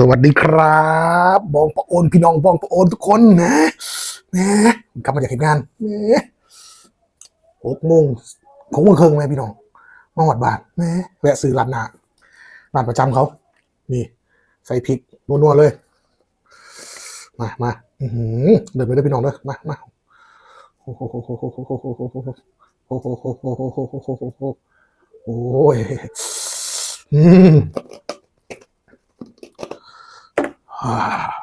สวัสดีครับบองปะโอนพี่น้องบองปะโอนทุกคนนะนะกลับมาจากเหตุงานนะหกโมงหกโมงครึ่งไหมพี่น้องมาหอดบาทนะแวะซื้อร้านหนาร้านประจำเขา นี่ ใส่พริกนัวๆเลย มามาเดินไปเลยพี่น้องเลยมามาโอ้โหโอ้โหโอ้โหโอ้โหโอ้โหโอ้โหโอ้โหโอ้โหโอ้โหโอ้โหโอ้โหโอ้โห โอ้ยอืมอ่า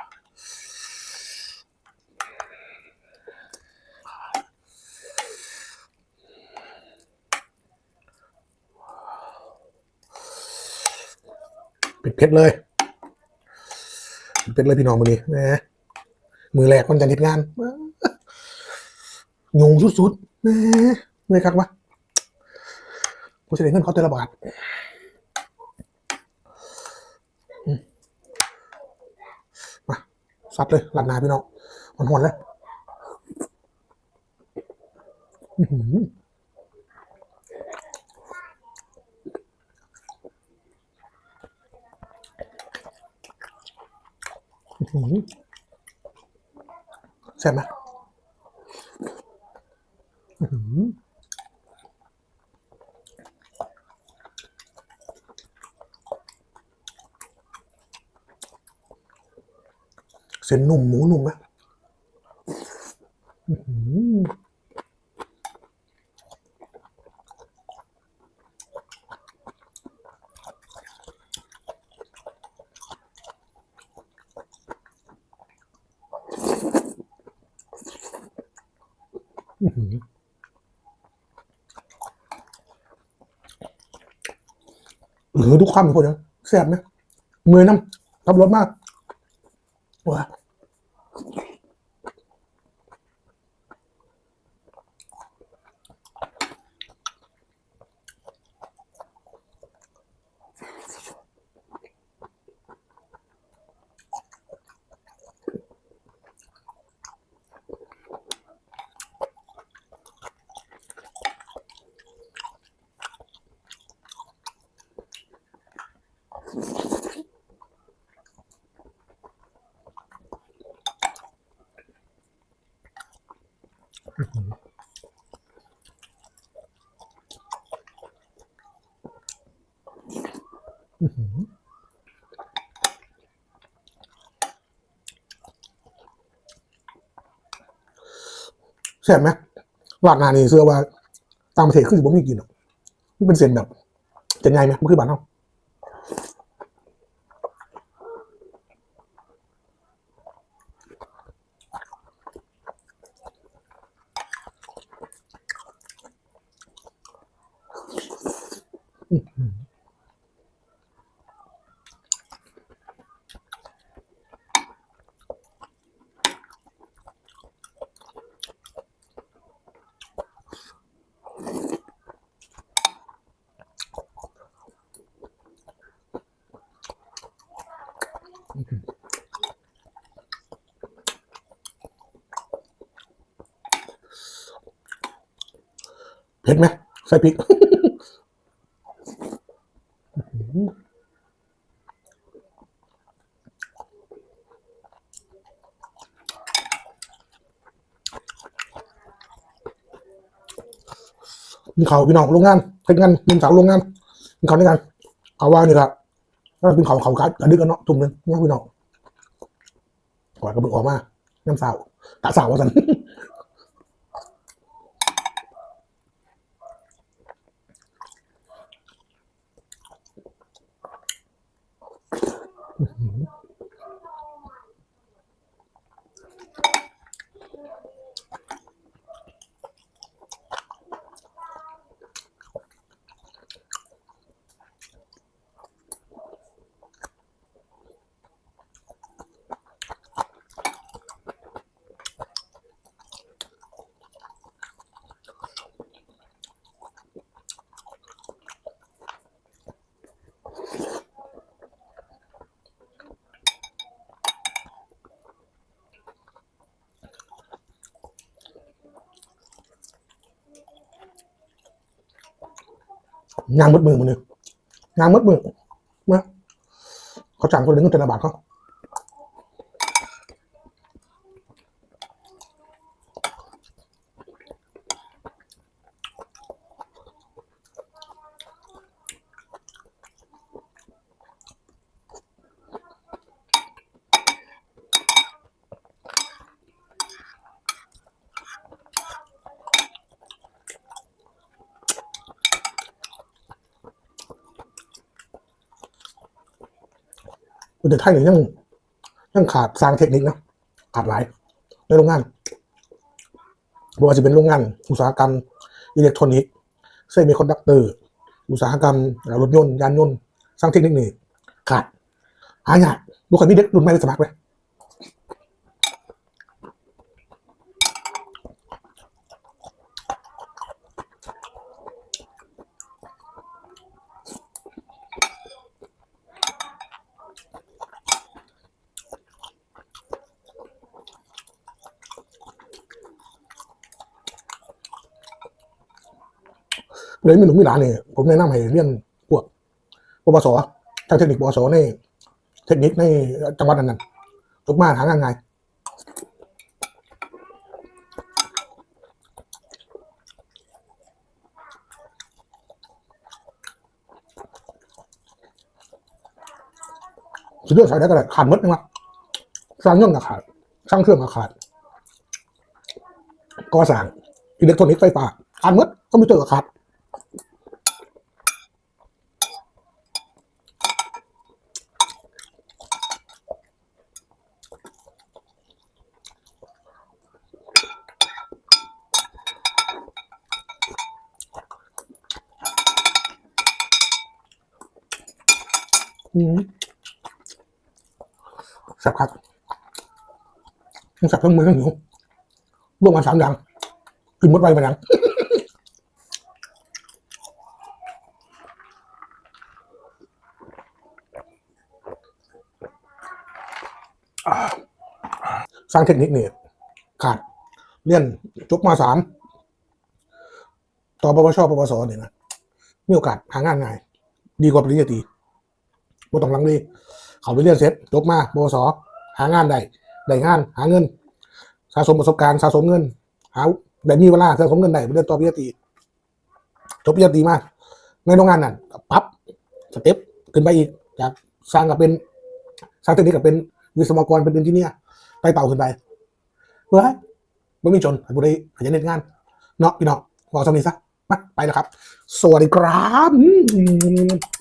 เผ็ดเลยเผ็ดๆเลยพี่น้องมือนี้นะมือแรกมันจะนิดงานงงสุดๆนะเมื่อยคักวะกูจะได้เงินเขาแต่ละบาท ซัดเลยหลันนาพี่น้องหอนหอนเลยใช่ไหม ส้นนุ่มหมูนุ่มไหมอื้อหืออื้อหือเหลือทุกคำทุกคนนะแซ่บไหมเมื่อน้ำขับรถมากว้า แซ่บไหมรานหนานี่เชื่อว่าต่างประเทศคือสิบ่มีกินหรอกมันเป็นเส้นแบบจะไงไหมมันคือบ้านเรา เผ็ดไหมใส่พริก มีเขาพี่น้องโรงงานเฮ็ดงานเป็นสาวโรงงานมีเขาในกันเอาว่านี่ละแล้วเป็นเขาเขากัดกระดึกกันเนาะตุ่มหนึงนี่ยพี่น้องก่อนกระเบิดออกมาน้ำสาวตาสาวว่าสัน งานมืดมือมันเลยงานมืดมือมาเขาจ้างคนหนึ่งแต่ละบาทเขา ประเทศไทยเนี่ยยังยังขาดสร้างเทคนิคนะขาดหลายในโรงงานบ่ว่าจะเป็นโรงงาน อุตสาหกรรมอิเล็กทรอนิกส์เซมิคอนดักเตอร์อุตสาหกรรมรถยนต์ยานยนต์สร้างเทคนิคนี่ขาดหายากดูคคลมีเด็กรุ่นใหม่ไปสมัครเลย เลยไมีหนุ่มมีหลานเนี่ยผมแนะนำให้เรียนพวกปวสทางเทคนิคปวสในเทคนิคในจังหวัดนั้นๆจบมาหางานไงสุดยอดสายได้ก็ได้ขาดมดนะครับสร้างย่นก็ขาดสร้างเครื่องก็ขาดก่อสร้างอิเล็กทรอนิกส์ไฟฟ้าขาดมดคอมพิวเตอร์ก็ขาด อืมแซ่บครับทั้งแซ่บทั้งมือทั้งหิวรวมกันสามอย่างกินหมดไปไปยังสร้างเทคนิคเนี่ยขาดเรียนจบมาสามต่อปวชปวสเนี่ยนะมีโอกาสหางานง่าย ดีกว่าปริญญาตรี บ่ต้องลังเลเขาไปเรียนเสร็จจบมาบสหางานได้ได้งาน หาเงิน สะสมประสบการณ์สะสมเงิน หาแบบมีเวลาสะสมเงินได้ไปเรียนต่อปริญญาตรีจบปริญญาตรีมาในโรงงานนั้นปรับสเต็ปขึ้นไปอีกจากสร้างกับเป็นสร้างเทคนิคกับเป็นวิศวกรเป็นเอนจิเนียร์ไต่เต่าขึ้นไปเพื่อให้ไม่มีจนบุได้ขยันเน็ตงานเนาะพี่น้องบอกสำนีซะมาไปแล้วครับ สวัสดีครับ